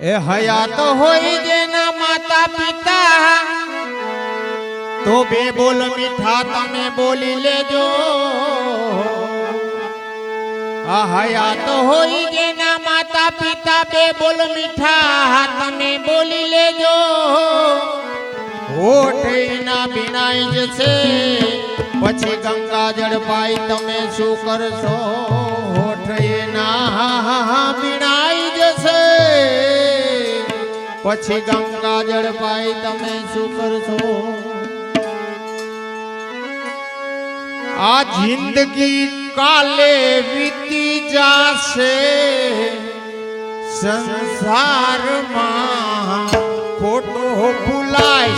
એ હયાત હોય જેના માતા પિતા તો બે બોલ મીઠા તમે બોલી લેજો આ હયાત હોય જેના માતા પિતા બે બોલ મીઠા તમે બોલી લેજો હોઠ એના ભીણાઈ જશે પછી ગંગા જળ પાઈ તમે શું કરશો હોઠ એના ભીણાઈ જશે પછી ગંગા જળ પાઈ તમે શું કરશો? આ જિંદગી કાલે વીતી જાશે, સંસારમાં ખોટો ભૂલાય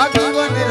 Agora